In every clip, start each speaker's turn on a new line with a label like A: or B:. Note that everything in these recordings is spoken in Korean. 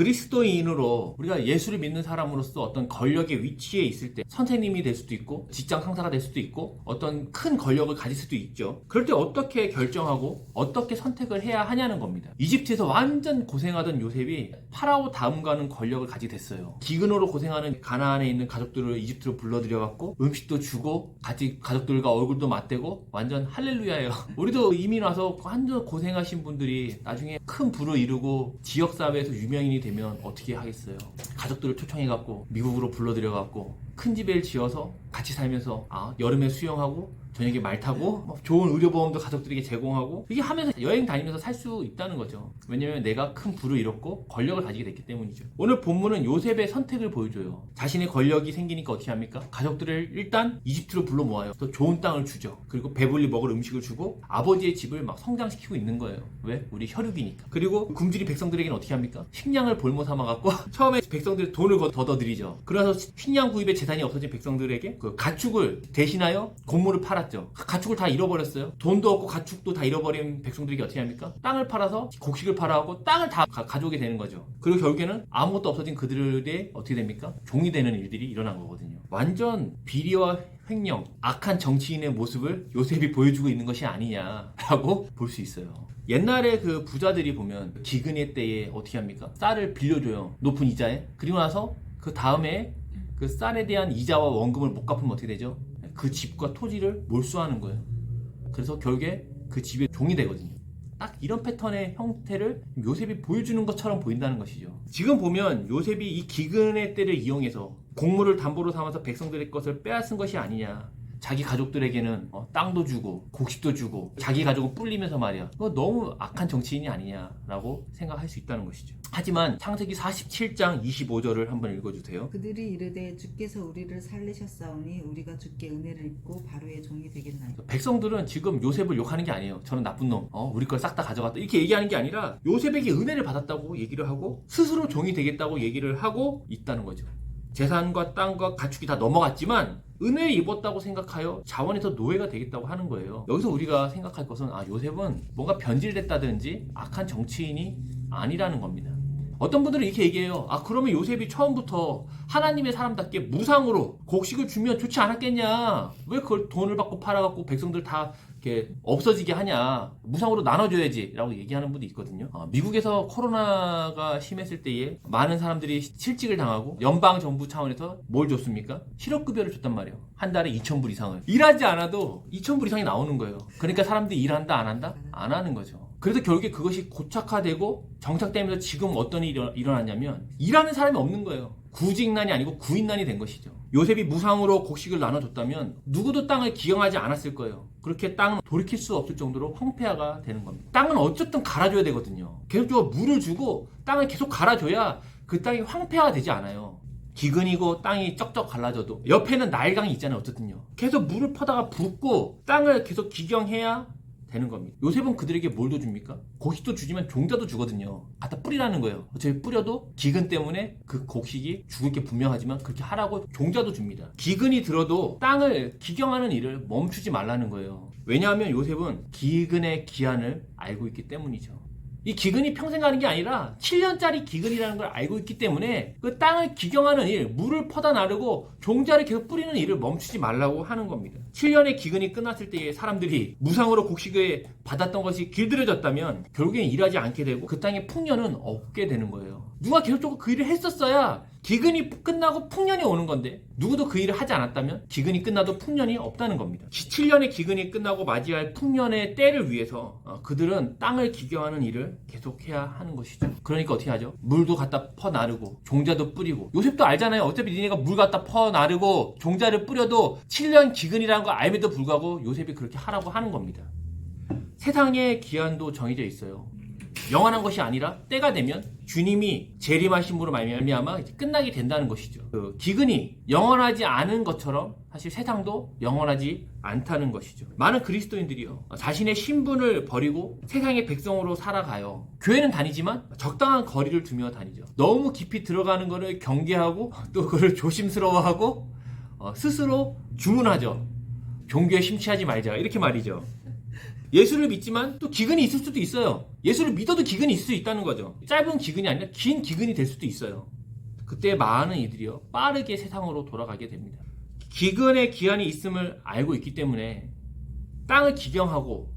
A: 그리스도인으로 우리가 예수를 믿는 사람으로서 어떤 권력의 위치에 있을 때 선생님이 될 수도 있고 직장 상사가 될 수도 있고 어떤 큰 권력을 가질 수도 있죠. 그럴 때 어떻게 결정하고 어떻게 선택을 해야 하냐는 겁니다. 이집트에서 완전 고생하던 요셉이 파라오 다음가는 권력을 가지게 됐어요. 기근으로 고생하는 가나안에 있는 가족들을 이집트로 불러들여갖고 음식도 주고 같이 가족들과 얼굴도 맞대고 완전 할렐루야예요. 우리도 이민 와서 완전 고생하신 분들이 나중에 큰 부를 이루고 지역 사회에서 유명인이 되면 어떻게 하겠어요? 가족들을 초청해갖고 미국으로 불러들여갖고 큰 집을 지어서 같이 살면서 아 여름에 수영하고 저녁에 말 타고 뭐 좋은 의료보험도 가족들에게 제공하고 이게 하면서 여행 다니면서 살 수 있다는 거죠. 왜냐면 내가 큰 부를 잃었고 권력을 가지게 됐기 때문이죠. 오늘 본문은 요셉의 선택을 보여줘요. 자신의 권력이 생기니까 어떻게 합니까? 가족들을 일단 이집트로 불러 모아요. 또 좋은 땅을 주죠. 그리고 배불리 먹을 음식을 주고 아버지의 집을 막 성장시키고 있는 거예요. 왜? 우리 혈육이니까. 그리고 굶주린 백성들에게는 어떻게 합니까? 식량을 볼모 삼아 갖고 처음에 백성들이 돈을 거- 걷어들이죠. 그래서 식량 구입에 재산이 없어진 백성들에게 그 가축을 대신하여 곡물을 팔았죠. 그 가축을 다 잃어버렸어요. 돈도 없고 가축도 다 잃어버린 백성들에게 어떻게 합니까? 땅을 팔아서 곡식을 팔아하고 땅을 다 가, 가져오게 되는 거죠. 그리고 결국에는 아무것도 없어진 그들의 어떻게 됩니까? 종이 되는 일들이 일어난 거거든요. 완전 비리와 횡령, 악한 정치인의 모습을 요셉이 보여주고 있는 것이 아니냐라고 볼 수 있어요. 옛날에 그 부자들이 보면 기근의 때에 어떻게 합니까? 쌀을 빌려줘요. 높은 이자에. 그리고 나서 그 다음에 그 쌀에 대한 이자와 원금을 못 갚으면 어떻게 되죠? 그 집과 토지를 몰수하는 거예요. 그래서 결국에 그 집의 종이 되거든요. 딱 이런 패턴의 형태를 요셉이 보여주는 것처럼 보인다는 것이죠. 지금 보면 요셉이 이 기근의 때를 이용해서 곡물을 담보로 삼아서 백성들의 것을 빼앗은 것이 아니냐. 자기 가족들에게는 어, 땅도 주고 곡식도 주고 자기 가족은 뿔리면서 말이야. 그거 너무 악한 정치인이 아니냐라고 생각할 수 있다는 것이죠. 하지만 창세기 47장 25절을 한번 읽어주세요.
B: 그들이 이르되 주께서 우리를 살리셨사오니 우리가 주께 은혜를 입고 바로의 종이 되겠나요?
A: 백성들은 지금 요셉을 욕하는 게 아니에요. 저는 나쁜 놈. 어, 우리 걸 싹 다 가져갔다. 이렇게 얘기하는 게 아니라 요셉에게 은혜를 받았다고 얘기를 하고 스스로 종이 되겠다고 얘기를 하고 있다는 거죠. 재산과 땅과 가축이 다 넘어갔지만 은혜를 입었다고 생각하여 자원에서 노예가 되겠다고 하는 거예요. 여기서 우리가 생각할 것은 아 요셉은 뭔가 변질됐다든지 악한 정치인이 아니라는 겁니다. 어떤 분들은 이렇게 얘기해요. 아, 그러면 요셉이 처음부터 하나님의 사람답게 무상으로 곡식을 주면 좋지 않았겠냐? 왜 그걸 돈을 받고 팔아갖고 백성들 다 이렇게 없어지게 하냐? 무상으로 나눠줘야지. 라고 얘기하는 분도 있거든요. 어, 미국에서 코로나가 심했을 때에 많은 사람들이 실직을 당하고 연방 정부 차원에서 뭘 줬습니까? 실업급여를 줬단 말이에요. 한 달에 2,000불 이상을. 일하지 않아도 2,000불 이상이 나오는 거예요. 그러니까 사람들이 일한다, 안 한다? 안 하는 거죠. 그래서 결국에 그것이 고착화되고 정착되면서 지금 어떤 일이 일어- 일어났냐면 일하는 사람이 없는 거예요. 구직난이 아니고 구인난이 된 것이죠. 요셉이 무상으로 곡식을 나눠줬다면 누구도 땅을 기경하지 않았을 거예요. 그렇게 땅은 돌이킬 수 없을 정도로 황폐화가 되는 겁니다. 땅은 어쨌든 갈아줘야 되거든요. 계속적으로 물을 주고 땅을 계속 갈아줘야 그 땅이 황폐화가 되지 않아요. 기근이고 땅이 쩍쩍 갈라져도 옆에는 나일강이 있잖아요. 어쨌든요. 계속 물을 퍼다가 붓고 땅을 계속 기경해야 되는 겁니다. 요셉은 그들에게 뭘더 줍니까? 곡식도 주지만 종자도 주거든요. 갖다 뿌리라는 거예요. 어차피 뿌려도 기근 때문에 그 곡식이 죽을 게 분명하지만 그렇게 하라고 종자도 줍니다. 기근이 들어도 땅을 기경하는 일을 멈추지 말라는 거예요. 왜냐하면 요셉은 기근의 기한을 알고 있기 때문이죠. 이 기근이 평생 가는 게 아니라 7년짜리 기근이라는 걸 알고 있기 때문에 그 땅을 기경하는 일, 물을 퍼다 나르고 종자를 계속 뿌리는 일을 멈추지 말라고 하는 겁니다. 7년의 기근이 끝났을 때에 사람들이 무상으로 곡식을 받았던 것이 길들여졌다면 결국엔 일하지 않게 되고 그 땅에 풍년은 없게 되는 거예요. 누가 계속적으로 그 일을 했었어야 기근이 끝나고 풍년이 오는 건데 누구도 그 일을 하지 않았다면 기근이 끝나도 풍년이 없다는 겁니다. 7년의 기근이 끝나고 맞이할 풍년의 때를 위해서 어, 그들은 땅을 기경하는 일을 계속해야 하는 것이죠. 그러니까 어떻게 하죠? 물도 갖다 퍼 나르고 종자도 뿌리고 요셉도 알잖아요. 어차피 니네가 물 갖다 퍼 나르고 종자를 뿌려도 7년 기근이라는 걸 알면도 불구하고 요셉이 그렇게 하라고 하는 겁니다. 세상의 기한도 정해져 있어요. 영원한 것이 아니라 때가 되면 주님이 재림하심으로 말미암아 이제 끝나게 된다는 것이죠. 그 기근이 영원하지 않은 것처럼 사실 세상도 영원하지 않다는 것이죠. 많은 그리스도인들이요 자신의 신분을 버리고 세상의 백성으로 살아가요. 교회는 다니지만 적당한 거리를 두며 다니죠. 너무 깊이 들어가는 것을 경계하고 또 그걸 조심스러워하고 어, 스스로 주문하죠. 종교에 심취하지 말자 이렇게 말이죠. 예수를 믿지만 또 기근이 있을 수도 있어요. 예수를 믿어도 기근이 있을 수 있다는 거죠. 짧은 기근이 아니라 긴 기근이 될 수도 있어요. 그때 많은 이들이요 빠르게 세상으로 돌아가게 됩니다. 기근의 기한이 있음을 알고 있기 때문에 땅을 기경하고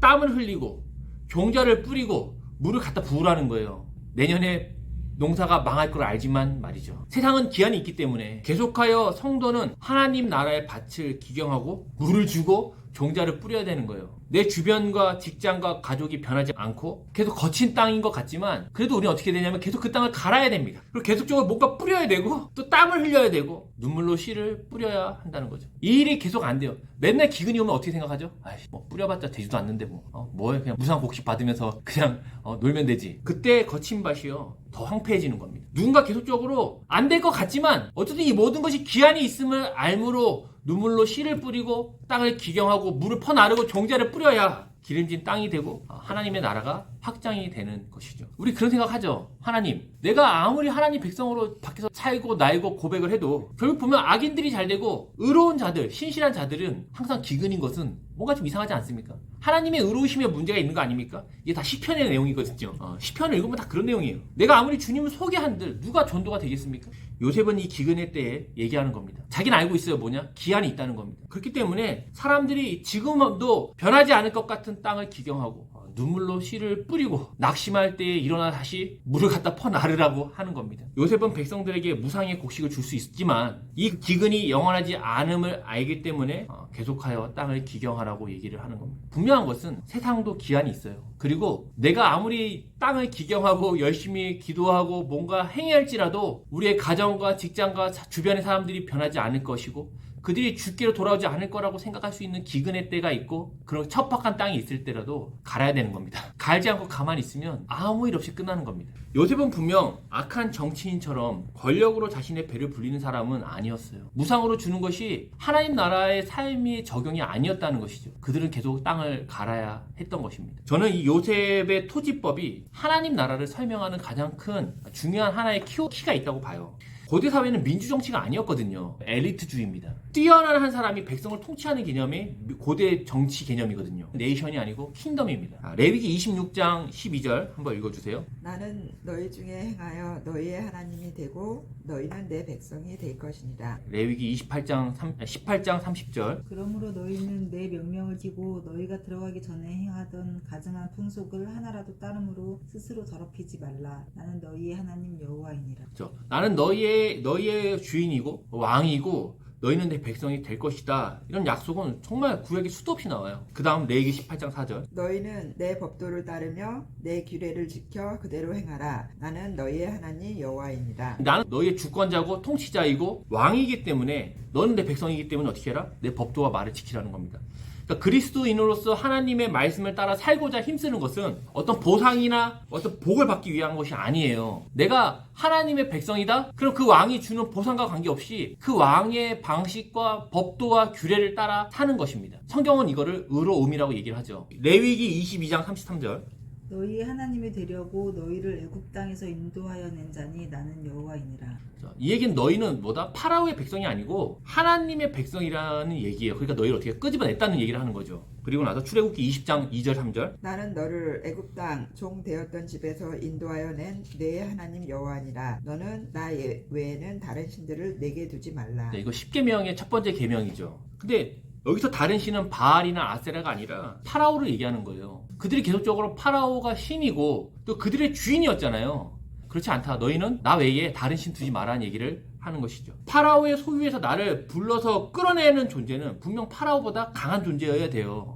A: 땀을 흘리고 종자를 뿌리고 물을 갖다 부으라는 거예요. 내년에 농사가 망할 걸 알지만 말이죠. 세상은 기한이 있기 때문에 계속하여 성도는 하나님 나라의 밭을 기경하고 물을 주고 종자를 뿌려야 되는 거예요. 내 주변과 직장과 가족이 변하지 않고 계속 거친 땅인 것 같지만 그래도 우리는 어떻게 되냐면 계속 그 땅을 갈아야 됩니다. 그리고 계속적으로 뭔가 뿌려야 되고 또 땀을 흘려야 되고 눈물로 씨를 뿌려야 한다는 거죠. 이 일이 계속 안 돼요. 맨날 기근이 오면 어떻게 생각하죠? 아이 뭐 뿌려봤자 되지도 않는데 뭐 어, 뭐해 그냥 무상 복식 받으면서 그냥 어, 놀면 되지. 그때 거친 밭이요 더 황폐해지는 겁니다. 누군가 계속적으로 안 될 것 같지만 어쨌든 이 모든 것이 기한이 있음을 알므로 눈물로 씨를 뿌리고 땅을 기경하고 물을 퍼나르고 종자를 뿌려야 기름진 땅이 되고 어, 하나님의 나라가 확장이 되는 것이죠. 우리 그런 생각하죠. 하나님, 내가 아무리 하나님 백성으로 밖에서 살고 날고 고백을 해도 결국 보면 악인들이 잘 되고 의로운 자들, 신실한 자들은 항상 기근인 것은 뭔가 좀 이상하지 않습니까? 하나님의 의로우심에 문제가 있는 거 아닙니까? 이게 다 시편의 내용이거든요. 어, 시편을 읽으면 다 그런 내용이에요. 내가 아무리 주님을 소개한들 누가 전도가 되겠습니까? 요셉은 이 기근의 때에 얘기하는 겁니다. 자기는 알고 있어요. 뭐냐? 기한이 있다는 겁니다. 그렇기 때문에 사람들이 지금도 변하지 않을 것 같은 땅을 기경하고 어, 눈물로 씨를 뿌리고 낙심할 때에 일어나 다시 물을 갖다 퍼 나르라고 하는 겁니다. 요셉은 백성들에게 무상의 곡식을 줄 수 있지만 이 기근이 영원하지 않음을 알기 때문에 어, 계속하여 땅을 기경하라고 얘기를 하는 겁니다. 분명한 것은 세상도 기한이 있어요. 그리고 내가 아무리 땅을 기경하고 열심히 기도하고 뭔가 행해할지라도 우리의 가정과 직장과 자- 주변의 사람들이 변하지 않을 것이고 그들이 죽기로 돌아오지 않을 거라고 생각할 수 있는 기근의 때가 있고 그런 척박한 땅이 있을 때라도 갈아야 되는 겁니다. 갈지 않고 가만히 있으면 아무 일 없이 끝나는 겁니다. 요셉은 분명 악한 정치인처럼 권력으로 자신의 배를 불리는 사람은 아니었어요. 무상으로 주는 것이 하나님 나라의 삶이 적용이 아니었다는 것이죠. 그들은 계속 땅을 갈아야 했던 것입니다. 저는 이 요셉의 토지법이 하나님 나라를 설명하는 가장 큰 중요한 하나의 키가 있다고 봐요. 고대 사회는 민주 정치가 아니었거든요. 엘리트주의입니다. 뛰어난 한 사람이 백성을 통치하는 개념이 고대 정치 개념이거든요. 네이션이 아니고 킹덤입니다. 아, 레위기 26장 12절 한번 읽어주세요.
C: 나는 너희 중에 행하여 너희의 하나님이 되고 너희는 내 백성이 될 것이니라.
A: 레위기 28장 3, 18장 30절.
B: 그러므로 너희는 내 명령을 지고 너희가 들어가기 전에 행하던 가증한 풍속을 하나라도 따름으로 스스로 더럽히지 말라. 나는 너희의 하나님 여호와이니라.
A: 그렇죠. 나는 너희의 너희의 주인이고 왕이고 너희는 내 백성이 될 것이다. 이런 약속은 정말 구약에 수도 없이 나와요. 그 다음 레위기 18장 4절.
C: 너희는 내 법도를 따르며 내 규례를 지켜 그대로 행하라. 나는 너희의 하나님 여호와이니라.
A: 나는 너희의 주권자고 통치자이고 왕이기 때문에 너는 내 백성이기 때문에 어떻게 해라? 내 법도와 말을 지키라는 겁니다. 그러니까 그리스도인으로서 하나님의 말씀을 따라 살고자 힘쓰는 것은 어떤 보상이나 어떤 복을 받기 위한 것이 아니에요. 내가 하나님의 백성이다? 그럼 그 왕이 주는 보상과 관계없이 그 왕의 방식과 법도와 규례를 따라 사는 것입니다. 성경은 이거를 의로움이라고 얘기를 하죠. 레위기 22장 33절.
B: 너희의 하나님이 되려고 너희를 애굽 땅에서 인도하여 낸 자니 나는 여호와이니라.
A: 자, 이 얘기는 너희는 뭐다? 파라오의 백성이 아니고 하나님의 백성이라는 얘기예요. 그러니까 너희를 어떻게 끄집어냈다는 얘기를 하는 거죠. 그리고 나서 출애굽기 20장 2절 3절.
C: 나는 너를 애굽 땅 종 되었던 집에서 인도하여 낸 내 하나님 여호와니라. 너는 나 예- 외에는 다른 신들을 내게 두지 말라.
A: 네, 이거 10계명의 첫 번째 계명이죠. 근데 여기서 다른 신은 바알이나 아세라가 아니라 파라오를 얘기하는 거예요. 그들이 계속적으로 파라오가 신이고 또 그들의 주인이었잖아요. 그렇지 않다. 너희는 나 외에 다른 신 두지 마라는 얘기를 하는 것이죠. 파라오의 소유에서 나를 불러서 끌어내는 존재는 분명 파라오보다 강한 존재여야 돼요.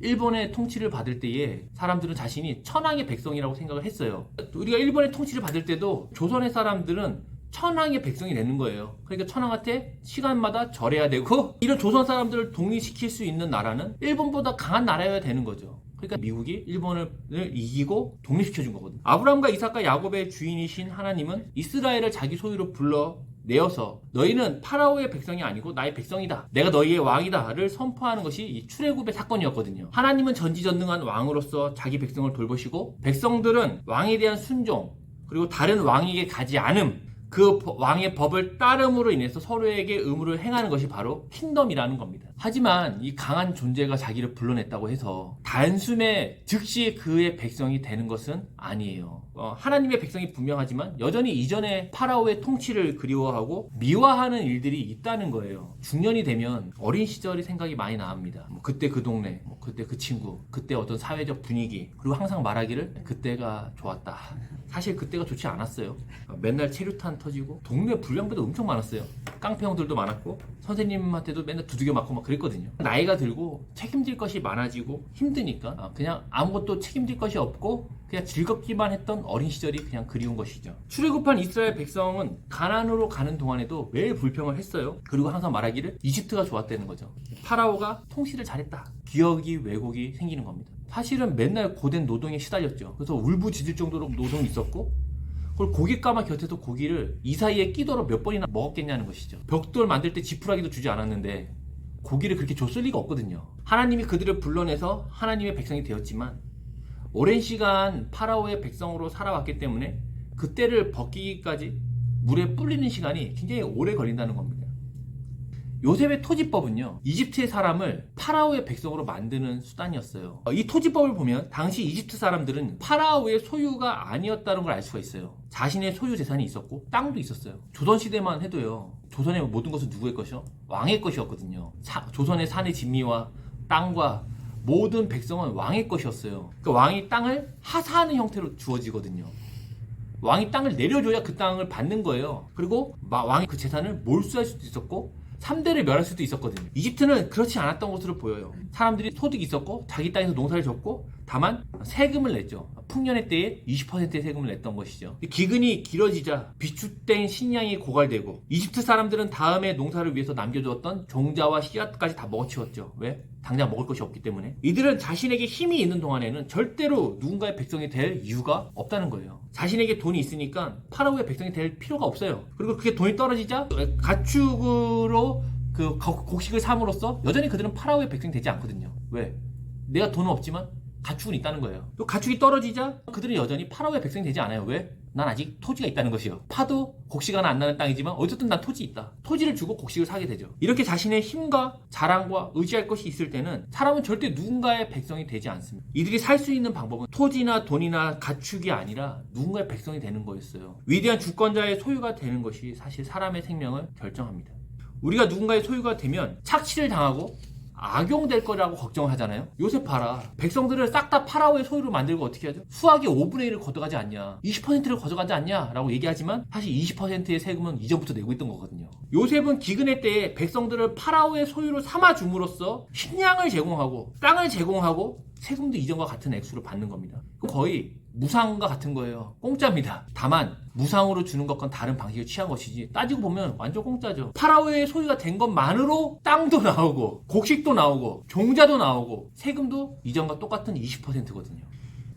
A: 일본의 통치를 받을 때에 사람들은 자신이 천황의 백성이라고 생각을 했어요. 우리가 일본의 통치를 받을 때도 조선의 사람들은 천황의 백성이 되는 거예요. 그러니까 천황한테 시간마다 절해야 되고 이런 조선 사람들을 독립시킬 수 있는 나라는 일본보다 강한 나라여야 되는 거죠. 그러니까 미국이 일본을 이기고 독립시켜준 거거든요. 아브라함과 이삭과 야곱의 주인이신 하나님은 이스라엘을 자기 소유로 불러 내어서 너희는 파라오의 백성이 아니고 나의 백성이다. 내가 너희의 왕이다를 선포하는 것이 이 출애굽의 사건이었거든요. 하나님은 전지전능한 왕으로서 자기 백성을 돌보시고 백성들은 왕에 대한 순종 그리고 다른 왕에게 가지 않음 그 버- 왕의 법을 따름으로 인해서 서로에게 의무를 행하는 것이 바로 킹덤이라는 겁니다. 하지만 이 강한 존재가 자기를 불러냈다고 해서 단숨에 즉시 그의 백성이 되는 것은 아니에요. 어, 하나님의 백성이 분명하지만 여전히 이전의 파라오의 통치를 그리워하고 미화하는 일들이 있다는 거예요. 중년이 되면 어린 시절이 생각이 많이 나옵니다. 뭐 그때 그 동네, 뭐 그때 그 친구, 그때 어떤 사회적 분위기, 그리고 항상 말하기를 그때가 좋았다. 사실 그때가 좋지 않았어요. 어, 맨날 체류탄 터지고 동네 불량배도 엄청 많았어요. 깡패 형들도 많았고 선생님한테도 맨날 두들겨 맞고 막 그랬거든요. 나이가 들고 책임질 것이 많아지고 힘드니까 아, 그냥 아무것도 책임질 것이 없고 그냥 즐겁기만 했던 어린 시절이 그냥 그리운 것이죠. 출애굽한 이스라엘 백성은 가난으로 가는 동안에도 매일 불평을 했어요. 그리고 항상 말하기를 이집트가 좋았다는 거죠. 파라오가 통치를 잘했다. 기억이 왜곡이 생기는 겁니다. 사실은 맨날 고된 노동에 시달렸죠. 그래서 울부짖을 정도로 노동이 있었고 그걸 고깃가마 곁에서 고기를 이 사이에 끼도록 몇 번이나 먹었겠냐는 것이죠. 벽돌 만들 때 지푸라기도 주지 않았는데 고기를 그렇게 줬을 리가 없거든요. 하나님이 그들을 불러내서 하나님의 백성이 되었지만 오랜 시간 파라오의 백성으로 살아왔기 때문에 그때를 벗기기까지 물에 불리는 시간이 굉장히 오래 걸린다는 겁니다. 요셉의 토지법은요, 이집트의 사람을 파라오의 백성으로 만드는 수단이었어요. 어, 이 토지법을 보면 당시 이집트 사람들은 파라오의 소유가 아니었다는 걸 알 수가 있어요. 자신의 소유 재산이 있었고 땅도 있었어요. 조선 시대만 해도요, 조선의 모든 것은 누구의 것이요? 왕의 것이었거든요. 사- 조선의 산의 진미와 땅과 모든 백성은 왕의 것이었어요. 그 왕이 땅을 하사하는 형태로 주어지거든요. 왕이 땅을 내려줘야 그 땅을 받는 거예요. 그리고 마- 왕이 그 재산을 몰수할 수도 있었고 3대를 멸할 수도 있었거든요. 이집트는 그렇지 않았던 것으로 보여요. 사람들이 소득이 있었고 자기 땅에서 농사를 졌고 다만 세금을 냈죠. 풍년의 때에 20%의 세금을 냈던 것이죠. 기근이 길어지자 비축된 식량이 고갈되고 이집트 사람들은 다음에 농사를 위해서 남겨두었던 종자와 씨앗까지 다 먹어치웠죠. 왜? 당장 먹을 것이 없기 때문에. 이들은 자신에게 힘이 있는 동안에는 절대로 누군가의 백성이 될 이유가 없다는 거예요. 자신에게 돈이 있으니까 파라오의 백성이 될 필요가 없어요. 그리고 그게 돈이 떨어지자 가축으로 그 거- 곡식을 삼으로써 여전히 그들은 파라오의 백성이 되지 않거든요. 왜? 내가 돈은 없지만 가축은 있다는 거예요. 또 가축이 떨어지자 그들은 여전히 파라오의 백성이 되지 않아요. 왜? 난 아직 토지가 있다는 것이요. 파도 곡식 하나 안 나는 땅이지만 어쨌든 난 토지 있다. 토지를 주고 곡식을 사게 되죠. 이렇게 자신의 힘과 자랑과 의지할 것이 있을 때는 사람은 절대 누군가의 백성이 되지 않습니다. 이들이 살 수 있는 방법은 토지나 돈이나 가축이 아니라 누군가의 백성이 되는 거였어요. 위대한 주권자의 소유가 되는 것이 사실 사람의 생명을 결정합니다. 우리가 누군가의 소유가 되면 착취를 당하고 악용될 거라고 걱정하잖아요. 요새 봐라. 백성들을 싹 다 파라오의 소유로 만들고 어떻게 하죠? 수학의 5분의 1을 걷어가지 않냐. 20%를 가져가지 않냐. 라고 얘기하지만 사실 20%의 세금은 이전부터 내고 있던 거거든요. 요셉은 기근의 때에 백성들을 파라오의 소유로 삼아 줌으로써 식량을 제공하고 땅을 제공하고 세금도 이전과 같은 액수를 받는 겁니다. 거의 무상과 같은 거예요. 공짜입니다. 다만 무상으로 주는 것과는 다른 방식을 취한 것이지 따지고 보면 완전 공짜죠. 파라오의 소유가 된 것만으로 땅도 나오고 곡식도 나오고 종자도 나오고 세금도 이전과 똑같은 20%거든요.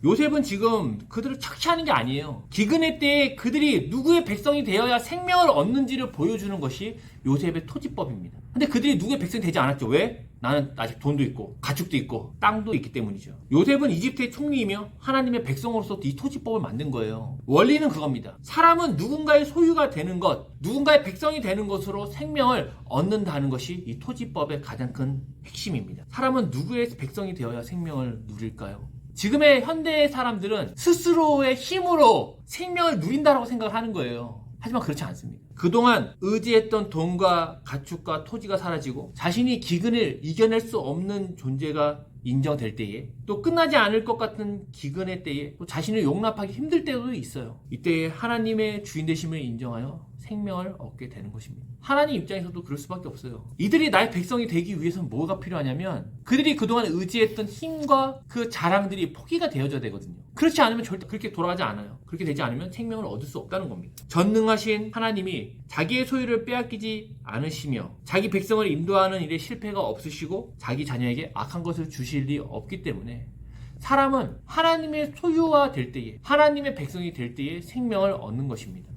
A: 요셉은 지금 그들을 착취하는 게 아니에요. 기근의 때에 그들이 누구의 백성이 되어야 생명을 얻는지를 보여주는 것이 요셉의 토지법입니다. 근데 그들이 누구의 백성이 되지 않았죠. 왜? 나는 아직 돈도 있고 가축도 있고 땅도 있기 때문이죠. 요셉은 이집트의 총리이며 하나님의 백성으로서 이 토지법을 만든 거예요. 원리는 그겁니다. 사람은 누군가의 소유가 되는 것, 누군가의 백성이 되는 것으로 생명을 얻는다는 것이 이 토지법의 가장 큰 핵심입니다. 사람은 누구의 백성이 되어야 생명을 누릴까요? 지금의 현대의 사람들은 스스로의 힘으로 생명을 누린다라고 생각을 하는 거예요. 하지만 그렇지 않습니다. 그동안 의지했던 돈과 가축과 토지가 사라지고 자신이 기근을 이겨낼 수 없는 존재가 인정될 때에 또 끝나지 않을 것 같은 기근의 때에 또 자신을 용납하기 힘들 때도 있어요. 이때 하나님의 주인 되심을 인정하여 생명을 얻게 되는 것입니다. 하나님 입장에서도 그럴 수밖에 없어요. 이들이 나의 백성이 되기 위해서는 뭐가 필요하냐면 그들이 그동안 의지했던 힘과 그 자랑들이 포기가 되어져야 되거든요. 그렇지 않으면 절대 그렇게 돌아가지 않아요. 그렇게 되지 않으면 생명을 얻을 수 없다는 겁니다. 전능하신 하나님이 자기의 소유를 빼앗기지 않으시며 자기 백성을 인도하는 일에 실패가 없으시고 자기 자녀에게 악한 것을 주실 리 없기 때문에 사람은 하나님의 소유가 될 때에 하나님의 백성이 될 때에 생명을 얻는 것입니다.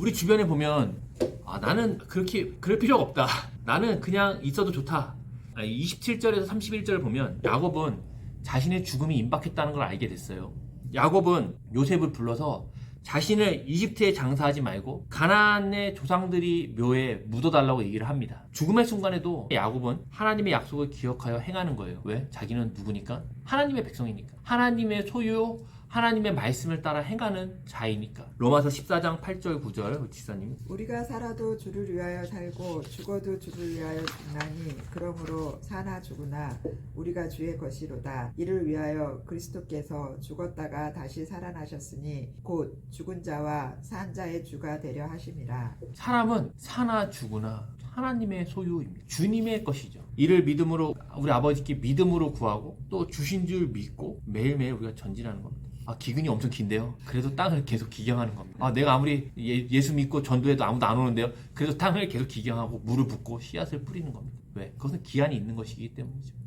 A: 우리 주변에 보면 아, 나는 그렇게 그럴 필요가 없다. 나는 그냥 있어도 좋다. 27절에서 31절을 보면 야곱은 자신의 죽음이 임박했다는 걸 알게 됐어요. 야곱은 요셉을 불러서 자신을 이집트에 장사하지 말고 가나안의 조상들이 묘에 묻어달라고 얘기를 합니다. 죽음의 순간에도 야곱은 하나님의 약속을 기억하여 행하는 거예요. 왜? 자기는 누구니까? 하나님의 백성이니까. 하나님의 소유, 하나님의 말씀을 따라 행하는 자이니까. 로마서 14장 8절 9절 지사님.
C: 우리가 살아도 주를 위하여 살고 죽어도 주를 위하여 죽나니 그러므로 사나 죽으나 우리가 주의 것이로다 이를 위하여 그리스도께서 죽었다가 다시 살아나셨으니 곧 죽은 자와 산 자의 주가 되려 하심이라
A: 사람은 사나 죽으나 하나님의 소유입니다. 주님의 것이죠. 이를 믿음으로 우리 아버지께 믿음으로 구하고 또 주신 줄 믿고 매일매일 우리가 전진하는 겁니다. 아 기근이 엄청 긴데요. 그래도 땅을 계속 기경하는 겁니다. 아 내가 아무리 예, 수 믿고 전도해도 아무도 안 오는데요. 그래도 땅을 계속 기경하고 물을 붓고 씨앗을 뿌리는 겁니다. 왜? 그것은 기한이 있는 것이기 때문이죠.